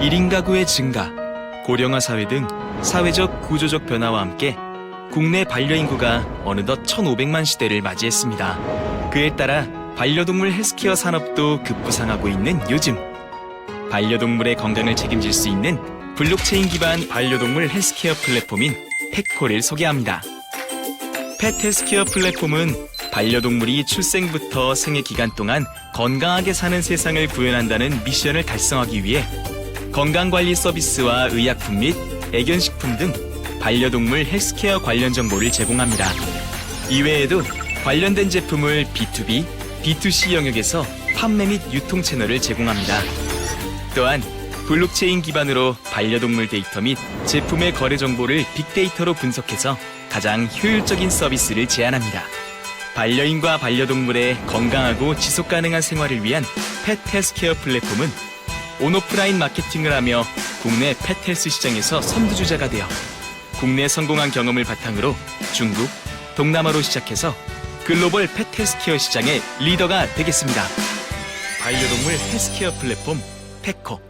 1인 가구의 증가, 고령화 사회 등 사회적 구조적 변화와 함께 국내 반려 인구가 어느덧 1500만 시대를 맞이했습니다. 그에 따라 반려동물 헬스케어 산업도 급부상하고 있는 요즘 반려동물의 건강을 책임질 수 있는 블록체인 기반 반려동물 헬스케어 플랫폼인 펫코를 소개합니다. 펫 헬스케어 플랫폼은 반려동물이 출생부터 생애 기간 동안 건강하게 사는 세상을 구현한다는 미션을 달성하기 위해 건강관리 서비스와 의약품 및 애견식품 등 반려동물 헬스케어 관련 정보를 제공합니다. 이외에도 관련된 제품을 B2B, B2C 영역에서 판매 및 유통 채널을 제공합니다. 또한 블록체인 기반으로 반려동물 데이터 및 제품의 거래 정보를 빅데이터로 분석해서 가장 효율적인 서비스를 제안합니다. 반려인과 반려동물의 건강하고 지속 가능한 생활을 위한 펫 헬스케어 플랫폼은 온오프라인 마케팅을 하며 국내 펫 헬스 시장에서 선두주자가 되어 국내 성공한 경험을 바탕으로 중국, 동남아로 시작해서 글로벌 펫 헬스케어 시장의 리더가 되겠습니다. 반려동물 헬스케어 플랫폼 펫코